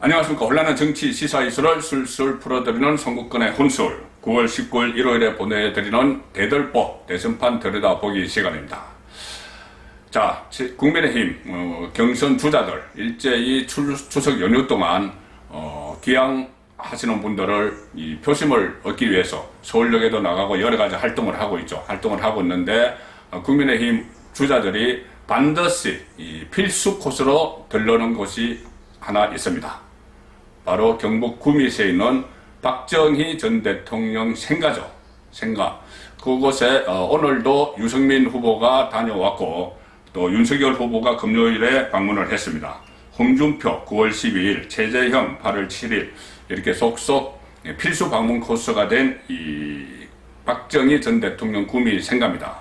안녕하십니까. 혼란한 정치 시사 이수를 술술 풀어드리는 선국권의 혼술. 9월 19일 일요일에 보내드리는 대들보 대선판 들여다보기 시간입니다. 자, 지- 국민의힘 어, 경선 주자들 일제히 출, 추석 연휴 동안 어, 기양 하시는 분들을 이 표심을 얻기 위해서 서울역에도 나가고 여러 가지 활동을 하고 있죠. 활동을 하고 있는데 어, 국민의힘 주자들이 반드시 이 필수 코스로 들러는 곳이 하나 있습니다. 바로 경북 구미시에 있는 박정희 전 대통령 생가죠. 생가. 그곳에 어, 오늘도 유승민 후보가 다녀왔고 또 윤석열 후보가 금요일에 방문을 했습니다. 홍준표 9월 12일, 최재형 8월 7일 이렇게 속속 필수 방문 코스가 된 이 박정희 전 대통령 구미 생가입니다.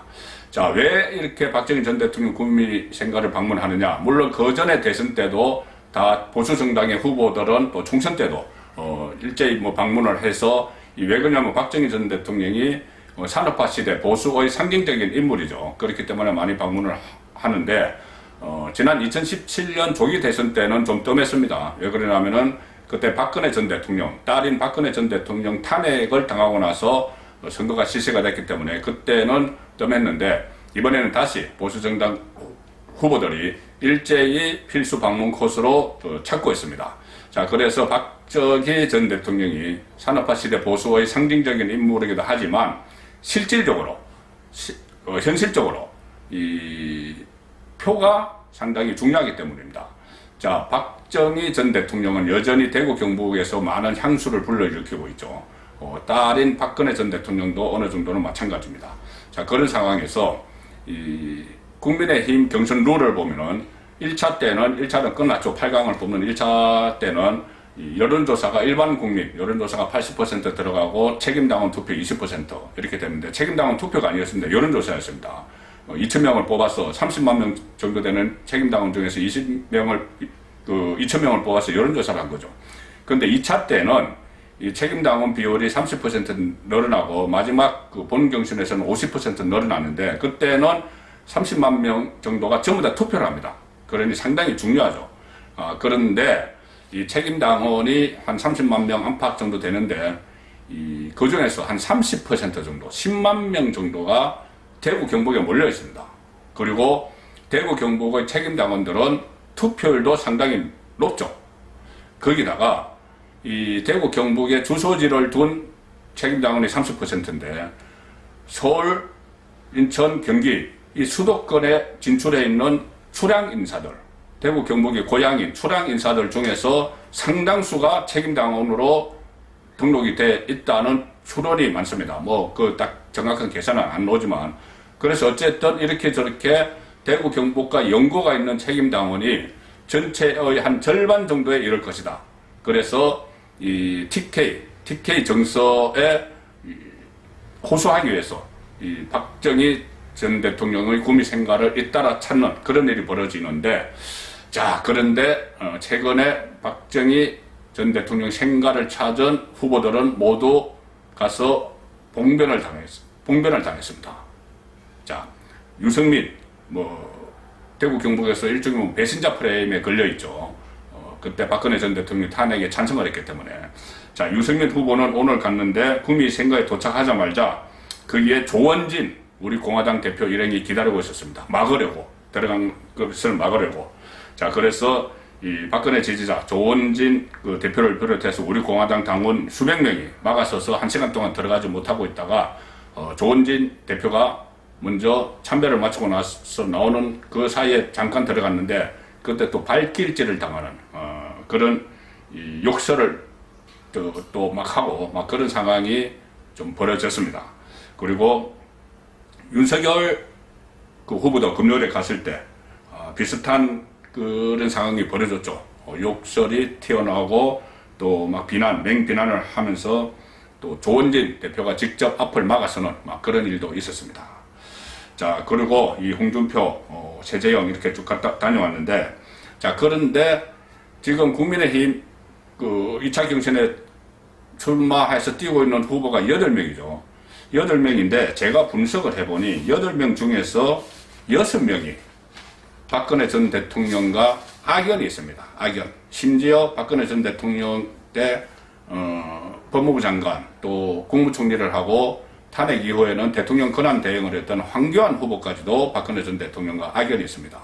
자, 왜 이렇게 박정희 전 대통령 구미 생가를 방문하느냐? 물론 그 전에 대선 때도 다 보수 정당의 후보들은 또 총선 때도 어, 일제히 뭐 방문을 해서 이왜 그러냐면 박정희 전 대통령이 어, 산업화 시대 보수의 상징적인 인물이죠. 그렇기 때문에 많이 방문을 하- 하는데 어, 지난 2017년 조기 대선 때는 좀 뜸했습니다. 왜 그러냐면은 그때 박근혜 전 대통령, 딸인 박근혜 전 대통령 탄핵을 당하고 나서 어, 선거가 실시가 됐기 때문에 그때는 뜸했는데 이번에는 다시 보수 정당 후보들이 일제히 필수 방문 코스로 어, 찾고 있습니다. 자, 그래서 박정희 전 대통령이 산업화 시대 보수의 상징적인 인물이기도 하지만 실질적으로, 시- 어, 현실적으로 이 표가 상당히 중요하기 때문입니다. 자, 박정희 전 대통령은 여전히 대구 경북에서 많은 향수를 불러일으키고 있죠. 어, 딸인 박근혜 전 대통령도 어느 정도는 마찬가지입니다. 자, 그런 상황에서 이 국민의힘 경선 룰을 보면은 1차 때는 1차는 끝났죠. 8강을 뽑는 1차 때는 이 여론조사가 일반 국민 여론조사가 80% 들어가고 책임당원 투표 20% 이렇게 됐는데 책임당원 투표가 아니었습니다. 여론조사였습니다. 어, 2,000명을 뽑아서 30만 명 정도 되는 책임당원 중에서 20명을 그 2,000명을 뽑아서 여론조사를 한 거죠. 그런데 2차 때는 이 책임당원 비율이 30% 늘어나고 마지막 그 본 경선에서는 50% 늘어났는데 그때는 30만 명 정도가 전부 다 투표를 합니다. 그러니 상당히 중요하죠. 아, 그런데 이 책임 당원이 한 30만 명 안팎 정도 되는데 이, 그 중에서 한 30% 정도, 10만 명 정도가 대구 경북에 몰려 있습니다. 그리고 대구 경북의 책임 당원들은 투표율도 상당히 높죠. 거기다가 이 대구 경북에 주소지를 둔 책임 당원이 30%인데 서울, 인천, 경기 이 수도권에 진출해 있는 출향 인사들, 대구 경북의 고향인 출향 인사들 중에서 상당수가 책임당원으로 등록이 돼 있다는 추론이 많습니다. 뭐 그 딱 정확한 계산은 안 나오지만 그래서 어쨌든 이렇게 저렇게 대구 경북과 연고가 있는 책임당원이 전체의 한 절반 정도에 이를 것이다. 그래서 이 TK TK 정서에 이 호소하기 위해서 이 박정희 전 대통령의 구미 생가를 잇따라 찾는 그런 일이 벌어지는데 자 그런데 어, 최근에 박정희 전 대통령 생가를 찾은 후보들은 모두 가서 봉변을 당했 봉변을 당했습니다. 자 유승민 뭐 대구 경북에서 일종의 뭐 배신자 프레임에 걸려 있죠. 어, 그때 박근혜 전 대통령 탄핵에 찬성을 했기 때문에 자 유승민 후보는 오늘 갔는데 구미 생가에 도착하자마자 거기에 조원진 우리 공화당 대표 일행이 기다리고 있었습니다. 막으려고 들어간 것을 막으려고 자 그래서 이 박근혜 지지자 조원진 그 대표를 비롯해서 우리 공화당 당원 수백 명이 막아서서 한 시간 동안 들어가지 못하고 있다가 어, 조원진 대표가 먼저 참배를 마치고 나서 나오는 그 사이에 잠깐 들어갔는데 그때 또 발길질을 당하는 어, 그런 이 욕설을 또막 하고 막 그런 상황이 좀 벌어졌습니다. 그리고 윤석열 그 후보도 금요일에 갔을 때 어, 비슷한 그런 상황이 벌어졌죠. 어, 욕설이 튀어나오고 또 막 비난, 맹비난을 하면서 또 조원진 대표가 직접 앞을 막아서는 막 그런 일도 있었습니다. 자, 그리고 이 홍준표, 어, 최재형 이렇게 쭉 갔다 다녀왔는데, 자, 그런데 지금 국민의힘 그 2차 경선에 출마해서 뛰고 있는 후보가 8명이죠. 8명인데 제가 분석을 해보니 8명 중에서 6명이 박근혜 전 대통령과 악연이 있습니다. 악연. 심지어 박근혜 전 대통령 때 어, 법무부 장관 또 국무총리를 하고 탄핵 이후에는 대통령 권한 대행을 했던 황교안 후보까지도 박근혜 전 대통령과 악연이 있습니다.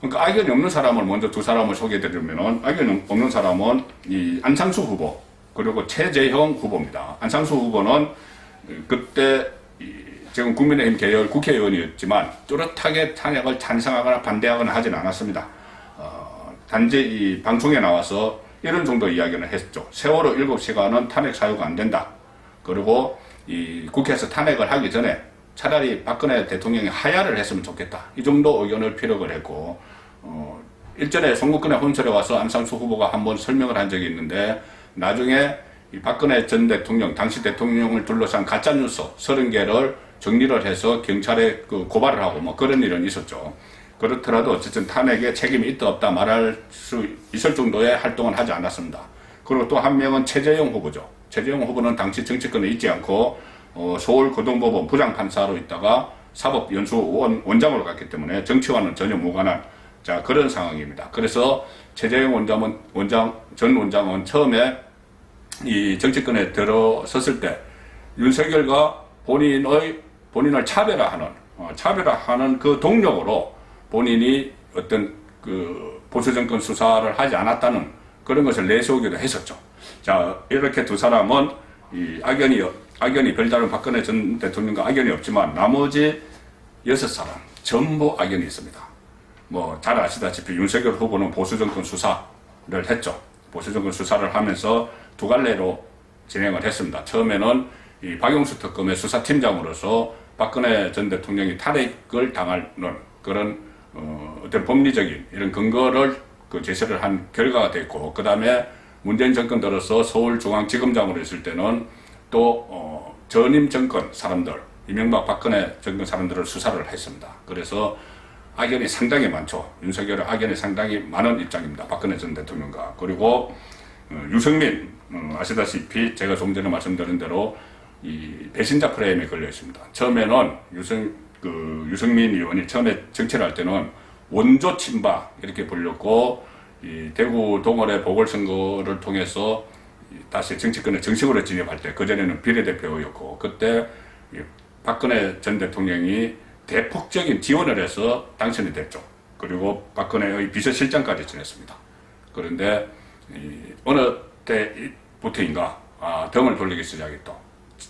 그러니까 악연이 없는 사람을 먼저 두 사람을 소개해드리면은 악연이 없는 사람은 이 안창수 후보 그리고 최재형 후보입니다. 안창수 후보는 그때 이 지금 국민의힘 계열 국회의원이었지만 뚜렷하게 탄핵을 찬성하거나 반대하거나 하진 않았습니다. 어, 단지 이 방송에 나와서 이런 정도 이야기는 했죠. 세월호 7시간은 탄핵 사유가 안 된다. 그리고 이 국회에서 탄핵을 하기 전에 차라리 박근혜 대통령이 하야를 했으면 좋겠다. 이 정도 의견을 피력을 했고, 어, 일전에 송국근의 혼설에 와서 안상수 후보가 한번 설명을 한 적이 있는데, 나중에 이 박근혜 전 대통령, 당시 대통령을 둘러싼 가짜 뉴스 30개를 정리를 해서 경찰에 그 고발을 하고 뭐 그런 일은 있었죠. 그렇더라도 어쨌든 탄핵에 책임이 있다 없다 말할 수 있을 정도의 활동을 하지 않았습니다. 그리고 또 한 명은 최재형 후보죠. 최재형 후보는 당시 정치권에 있지 않고 어, 서울 고등법원 부장판사로 있다가 사법연수원 원장으로 갔기 때문에 정치와는 전혀 무관한 자 그런 상황입니다. 그래서 최재형 원장은 원장 전 원장은 처음에 이 정치권에 들어섰을 때 윤석열과 본인의 본인을 차별화하는 어, 차별화하는 그 동력으로 본인이 어떤 그 보수 정권 수사를 하지 않았다는 그런 것을 내세우기도 했었죠. 자 이렇게 두 사람은 이 악연이 악연이 별다른 박근혜 전 대통령과 악연이 없지만 나머지 여섯 사람 전부 악연이 있습니다. 뭐 잘 아시다시피 윤석열 후보는 보수 정권 수사를 했죠. 보수 정권 수사를 하면서 두 갈래로 진행을 했습니다. 처음에는 이 박용수 특검의 수사팀장으로서 박근혜 전 대통령이 탄핵을 당하는 그런 어, 어떤 법리적인 이런 근거를 그 제시를 한 결과가 됐고 그 다음에 문재인 정권 들어서 서울중앙지검장으로 있을 때는 또 어, 전임 정권 사람들 이명박 박근혜 정권 사람들을 수사를 했습니다. 그래서 악연이 상당히 많죠. 윤석열의 악연이 상당히 많은 입장입니다. 박근혜 전 대통령과 그리고 어, 유승민 어, 아시다시피 제가 좀 전에 말씀드린 대로 이 배신자 프레임에 걸려 있습니다. 처음에는 유승 그 유승민 의원이 처음에 정치를 할 때는 원조 친박 이렇게 불렸고 이 대구 동월의 보궐선거를 통해서 이 다시 정치권에 정식으로 진입할 때 그전에는 비례대표였고 그때 이 박근혜 전 대통령이 대폭적인 지원을 해서 당선이 됐죠. 그리고 박근혜의 비서실장까지 지냈습니다. 그런데 이 어느 때부터인가 아, 등을 돌리기 시작이 또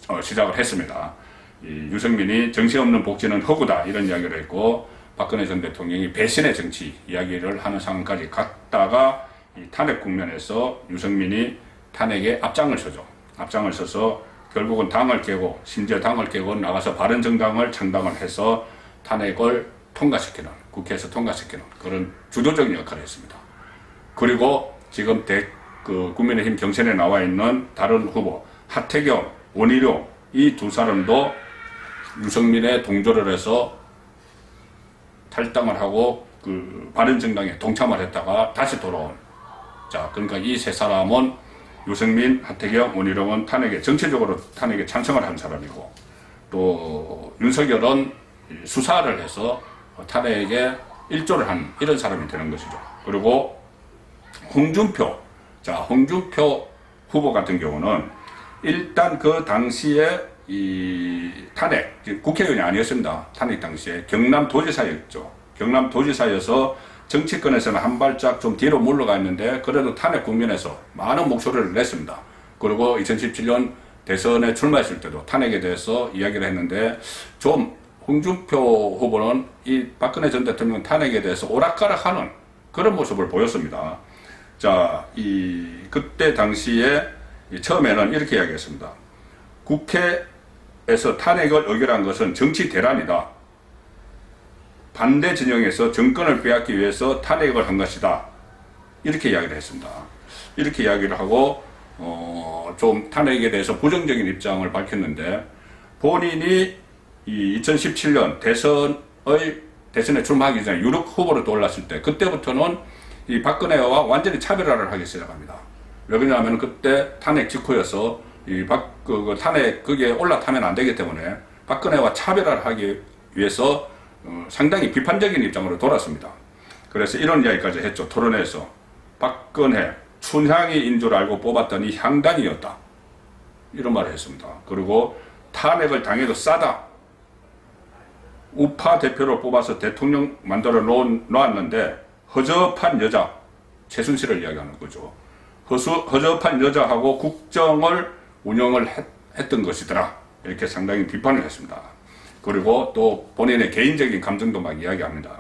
어, 시작을 했습니다. 이 유승민이 정신 없는 복지는 허구다 이런 이야기를 했고 박근혜 전 대통령이 배신의 정치 이야기를 하는 상황까지 갔다가 이 탄핵 국면에서 유승민이 탄핵에 앞장을 서죠. 앞장을 서서 결국은 당을 깨고 심지어 당을 깨고 나가서 바른정당을 창당을 해서 탄핵을 통과시키는 국회에서 통과시키는 그런 주도적인 역할을 했습니다. 그리고 지금 대, 그 국민의힘 경선에 나와 있는 다른 후보 하태경, 원희룡 이 두 사람도 유승민의 동조를 해서 탈당을 하고 그 바른정당에 동참을 했다가 다시 돌아온 자 그러니까 이 세 사람은 유승민, 하태경, 원희룡은 탄핵에 정치적으로 탄핵에 찬성을 한 사람이고 또 윤석열은 수사를 해서 탄핵에 일조를 한 이런 사람이 되는 것이죠. 그리고 홍준표 자 홍준표 후보 같은 경우는 일단 그 당시에 이 탄핵 국회의원이 아니었습니다. 탄핵 당시에 경남 도지사였죠. 경남 도지사여서 정치권에서는 한 발짝 좀 뒤로 물러가 있는데 그래도 탄핵 국면에서 많은 목소리를 냈습니다. 그리고 2017년 대선에 출마했을 때도 탄핵에 대해서 이야기를 했는데 좀 홍준표 후보는 이 박근혜 전 대통령 탄핵에 대해서 오락가락하는 그런 모습을 보였습니다. 자, 이 그때 당시에 처음에는 이렇게 이야기했습니다. 국회에서 탄핵을 의결한 것은 정치 대란이다. 반대 진영에서 정권을 빼앗기 위해서 탄핵을 한 것이다. 이렇게 이야기를 했습니다. 이렇게 이야기를 하고 어, 좀 탄핵에 대해서 부정적인 입장을 밝혔는데 본인이 이 2017년 대선의 대선에 출마하기 전에 유력 후보로 떠올랐을 때 그때부터는 이 박근혜와 완전히 차별화를 하기 시작합니다. 왜 그러냐면 그때 탄핵 직후여서 이 박, 그, 그 탄핵, 그게 올라타면 안 되기 때문에 박근혜와 차별화를 하기 위해서 어, 상당히 비판적인 입장으로 돌았습니다. 그래서 이런 이야기까지 했죠. 토론회에서. 박근혜, 춘향이 인 줄 알고 뽑았더니 향단이었다. 이런 말을 했습니다. 그리고 탄핵을 당해도 싸다. 우파 대표를 뽑아서 대통령 만들어 놓- 놓았는데 허접한 여자 최순실을 이야기하는 거죠. 허수, 허접한 여자하고 국정을 운영을 했, 했던 것이더라. 이렇게 상당히 비판을 했습니다. 그리고 또 본인의 개인적인 감정도 막 이야기합니다.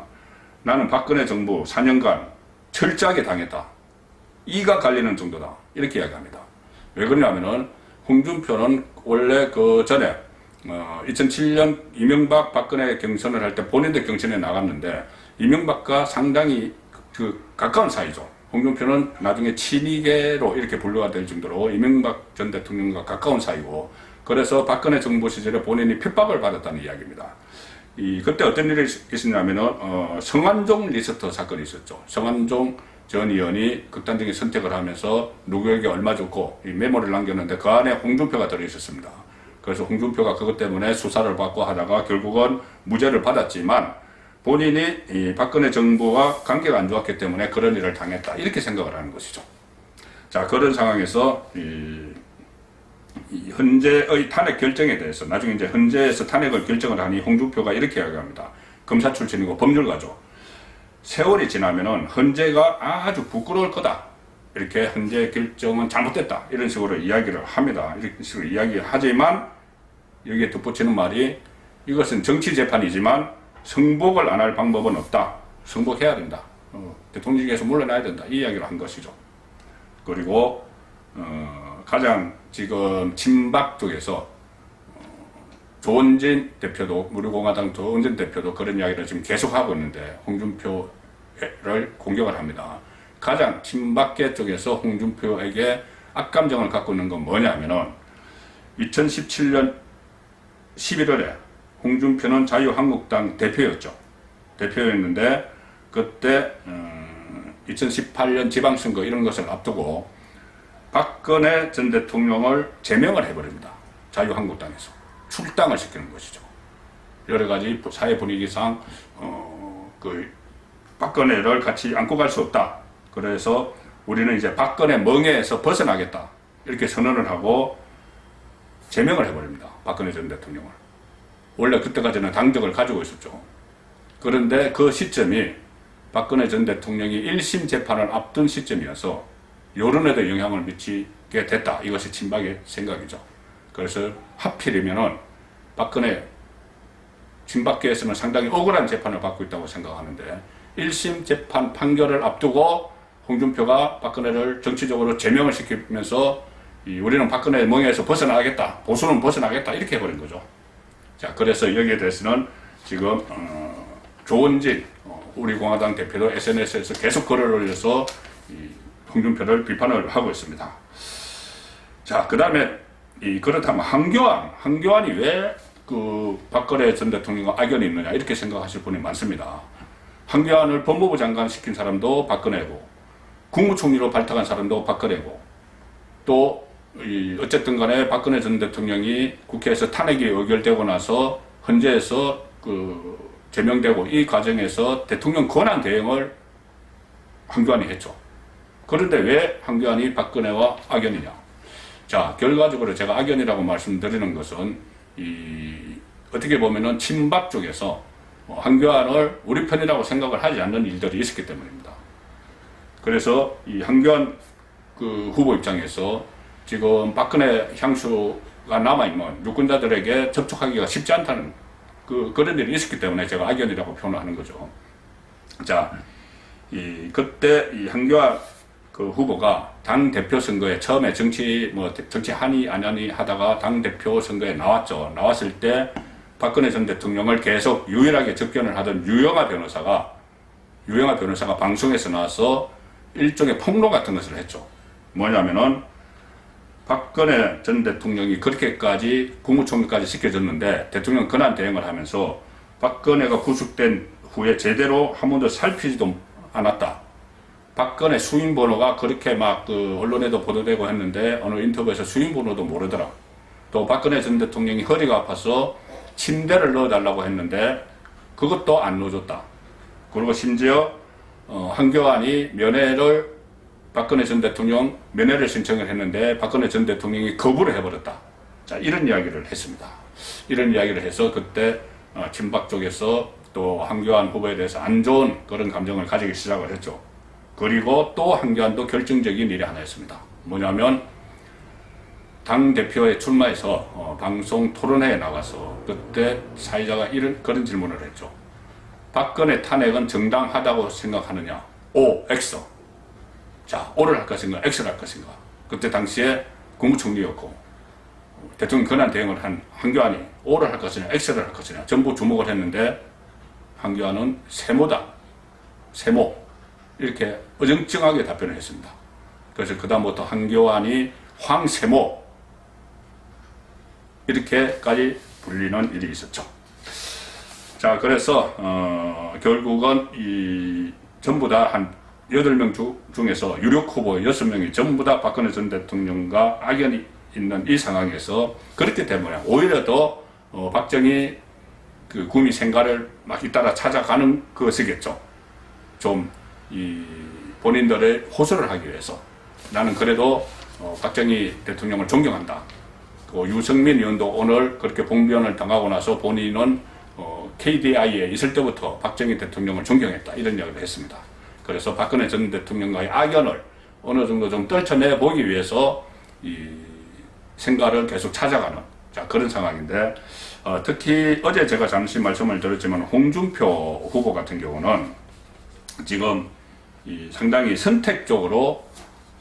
나는 박근혜 정부 4년간 철저하게 당했다. 이가 갈리는 정도다. 이렇게 이야기합니다. 왜 그러냐면은 홍준표는 원래 그 전에 어, 2007년 이명박 박근혜 경선을 할 때 본인도 경선에 나갔는데 이명박과 상당히 그 가까운 사이죠. 홍준표는 나중에 친이계로 이렇게 분류가 될 정도로 이명박 전 대통령과 가까운 사이고 그래서 박근혜 정부 시절에 본인이 핍박을 받았다는 이야기입니다. 이 그때 어떤 일이 있- 있었냐면은 어, 성완종 리스트 사건이 있었죠. 성완종 전 의원이 극단적인 선택을 하면서 누구에게 얼마 줬고 이 메모를 남겼는데 그 안에 홍준표가 들어 있었습니다. 그래서 홍준표가 그것 때문에 수사를 받고 하다가 결국은 무죄를 받았지만 본인이 이 박근혜 정부와 관계가 안 좋았기 때문에 그런 일을 당했다 이렇게 생각을 하는 것이죠. 자 그런 상황에서 헌재의 탄핵 결정에 대해서 나중에 이제 헌재에서 탄핵을 결정을 하니 홍준표가 이렇게 이야기합니다. 검사 출신이고 법률가죠. 세월이 지나면은 헌재가 아주 부끄러울 거다. 이렇게 헌재 결정은 잘못됐다. 이런 식으로 이야기를 합니다. 이런 식으로 이야기하지만 여기에 덧붙이는 말이 이것은 정치 재판이지만 승복을 안 할 방법은 없다. 승복해야 된다. 어, 대통령께서 물러나야 된다. 이 이야기를 한 것이죠. 그리고 어, 가장 지금 친박 쪽에서 어, 조원진 대표도 우리공화당 조원진 대표도 그런 이야기를 지금 계속하고 있는데 홍준표를 공격을 합니다. 가장 친박계 쪽에서 홍준표에게 악감정을 갖고 있는 건 뭐냐면은 2017년 11월에 홍준표는 자유한국당 대표였죠. 대표였는데 그때 음, 2018년 지방선거 이런 것을 앞두고 박근혜 전 대통령을 제명을 해버립니다. 자유한국당에서 출당을 시키는 것이죠. 여러 가지 사회 분위기상 어, 그 박근혜를 같이 안고 갈 수 없다. 그래서 우리는 이제 박근혜 멍에에서 벗어나겠다. 이렇게 선언을 하고 제명을 해버립니다. 박근혜 전 대통령을. 원래 그때까지는 당적을 가지고 있었죠. 그런데 그 시점이 박근혜 전 대통령이 1심 재판을 앞둔 시점이어서 여론에도 영향을 미치게 됐다. 이것이 친박의 생각이죠. 그래서 하필이면은 박근혜 친박계에서는 상당히 억울한 재판을 받고 있다고 생각하는데 1심 재판 판결을 앞두고 홍준표가 박근혜를 정치적으로 제명을 시키면서 이 우리는 박근혜 멍에서 벗어나겠다. 보수는 벗어나겠다. 이렇게 해버린 거죠. 자, 그래서 여기에 대해서는 지금 어, 조원진 어, 우리 공화당 대표도 SNS에서 계속 글을 올려서 이 홍준표를 비판을 하고 있습니다. 자, 그 다음에 이 그렇다면 한교안, 한교안이 왜 그 박근혜 전 대통령과 악연이 있느냐 이렇게 생각하실 분이 많습니다. 한교안을 법무부 장관 시킨 사람도 박근혜고 국무총리로 발탁한 사람도 박근혜고 또이 어쨌든 간에 박근혜 전 대통령이 국회에서 탄핵이 의결되고 나서 헌재에서 그 제명되고 이 과정에서 대통령 권한 대행을 한교안이 했죠. 그런데 왜 한교안이 박근혜와 악연이냐? 자, 결과적으로 제가 악연이라고 말씀드리는 것은 이 어떻게 보면은 친박 쪽에서 어, 한교안을 우리 편이라고 생각을 하지 않는 일들이 있었기 때문입니다. 그래서 이 한교안 그 후보 입장에서 지금 박근혜 향수가 남아있는 유권자들에게 접촉하기가 쉽지 않다는 그, 그런 일이 있었기 때문에 제가 악연이라고 표현을 하는 거죠. 자, 이, 그때 이 한교안 그 후보가 당 대표 선거에 처음에 정치 뭐 정치 하니 안 하니 하다가 당 대표 선거에 나왔죠. 나왔을 때 박근혜 전 대통령을 계속 유일하게 접견을 하던 유영아 변호사가 유영아 변호사가 방송에서 나와서 일종의 폭로 같은 것을 했죠. 뭐냐면은 박근혜 전 대통령이 그렇게까지 국무총리까지 시켜줬는데 대통령 권한 대행을 하면서 박근혜가 구속된 후에 제대로 한 번도 살피지도 않았다. 박근혜 수인 번호가 그렇게 막 그 언론에도 보도되고 했는데 어느 인터뷰에서 수인 번호도 모르더라. 또 박근혜 전 대통령이 허리가 아파서 침대를 넣어달라고 했는데 그것도 안 넣어줬다. 그리고 심지어 어, 한교안이 면회를 박근혜 전 대통령 면회를 신청을 했는데 박근혜 전 대통령이 거부를 해버렸다. 자 이런 이야기를 했습니다. 이런 이야기를 해서 그때 어, 친박 쪽에서 또 한교안 후보에 대해서 안 좋은 그런 감정을 가지기 시작을 했죠. 그리고 또 한교안도 결정적인 일이 하나 있습니다. 뭐냐면 당 대표에 출마해서 어, 방송 토론회에 나가서 그때 사회자가 이런 그런 질문을 했죠. 박근혜 탄핵은 정당하다고 생각하느냐? O, X. 자, O를 할 것인가, X를 할 것인가. 그때 당시에 국무총리였고 대통령 권한 대행을 한 한교안이 O를 할 것이냐, X를 할 것이냐 전부 주목을 했는데 한교안은 세모다, 세모 이렇게 어정쩡하게 답변을 했습니다. 그래서 그다음부터 한교안이 황세모 이렇게까지 불리는 일이 있었죠. 자, 그래서 어, 결국은 이 전부 다한 8명 주, 중에서 유력 후보 6명이 전부 다 박근혜 전 대통령과 악연이 있는 이 상황에서 그렇기 때문에 오히려 더 어, 박정희 그 구미 생가를 막 잇따라 찾아가는 것이겠죠. 좀 이 본인들의 호소를 하기 위해서 나는 그래도 어, 박정희 대통령을 존경한다. 그 유승민 의원도 오늘 그렇게 봉변을 당하고 나서 본인은 어, KDI에 있을 때부터 박정희 대통령을 존경했다 이런 이야기를 했습니다. 그래서 박근혜 전 대통령과의 악연을 어느 정도 좀 떨쳐내 보기 위해서 이 생가를 계속 찾아가는 자 그런 상황인데 어, 특히 어제 제가 잠시 말씀을 드렸지만 홍준표 후보 같은 경우는 지금 이 상당히 선택적으로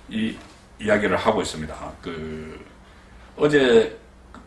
이 이야기를 하고 있습니다. 그 어제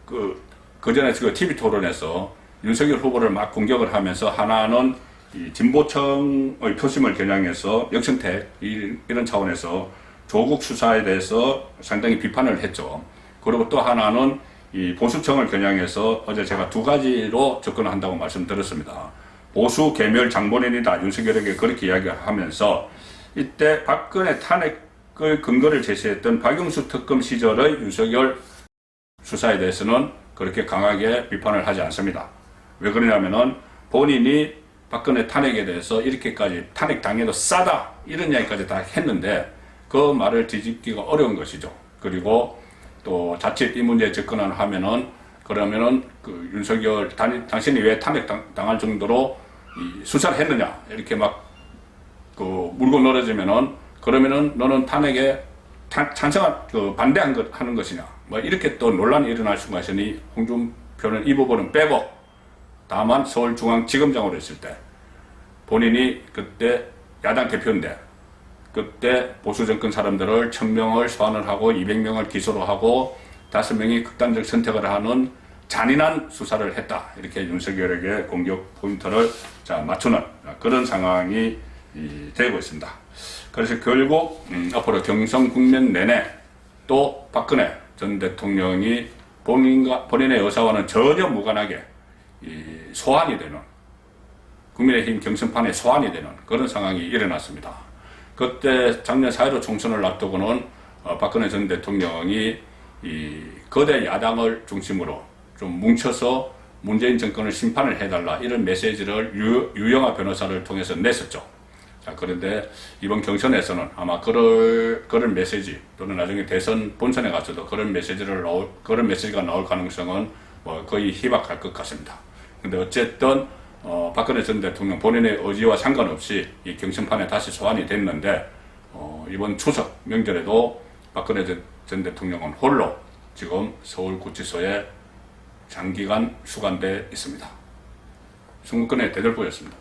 그, 그 전에 그 TV 토론에서 윤석열 후보를 막 공격을 하면서 하나는 이 진보청의 표심을 겨냥해서 역선택 이- 이런 차원에서 조국 수사에 대해서 상당히 비판을 했죠. 그리고 또 하나는 이 보수청을 겨냥해서 어제 제가 두 가지로 접근한다고 말씀드렸습니다. 보수 개멸 장본인이다 윤석열에게 그렇게 이야기하면서 이때 박근혜 탄핵의 근거를 제시했던 박영수 특검 시절의 윤석열 수사에 대해서는 그렇게 강하게 비판을 하지 않습니다. 왜 그러냐면은 본인이 박근혜 탄핵에 대해서 이렇게까지 탄핵 당해도 싸다 이런 이야기까지 다 했는데 그 말을 뒤집기가 어려운 것이죠. 그리고 또 자칫 이 문제에 접근을 하면은 그러면은 그 윤석열 단, 당신이 왜 탄핵 당, 당할 정도로 이 수사를 했느냐 이렇게 막 그 물고 늘어지면은 그러면은 너는 탄핵에 탄- 찬성한 그 반대한 것 하는 것이냐 뭐 이렇게 또 논란이 일어날 수가 있으니 홍준표는 이 부분은 빼고 다만 서울중앙지검장으로 있을 때 본인이 그때 야당 대표인데 그때 보수 정권 사람들을 1000명을 소환을 하고 200명을 기소로 하고 5명이 극단적 선택을 하는 잔인한 수사를 했다. 이렇게 윤석열에게 공격 포인트를 자, 맞추는 그런 상황이 이, 되고 있습니다. 그래서 결국 음, 앞으로 경선 국면 내내 또 박근혜 전 대통령이 본인과 본인의 의사와는 전혀 무관하게 이, 소환이 되는 국민의힘 경선판에 소환이 되는 그런 상황이 일어났습니다. 그때 작년 4.15 총선을 앞두고는 어, 박근혜 전 대통령이 이 거대 야당을 중심으로 좀 뭉쳐서 문재인 정권을 심판을 해달라 이런 메시지를 유, 유영아 변호사를 통해서 냈었죠. 자, 그런데 이번 경선에서는 아마 그럴, 그런 메시지 또는 나중에 대선 본선에 가서도 그런 메시지를 나올, 그런 메시지가 나올 가능성은 뭐 거의 희박할 것 같습니다. 근데 어쨌든 어, 박근혜 전 대통령 본인의 의지와 상관없이 이 경선판에 다시 소환이 됐는데 어, 이번 추석 명절에도 박근혜 전- 전 대통령은 홀로 지금 서울구치소에 장기간 수감돼 있습니다. 순국권의 대들보였습니다.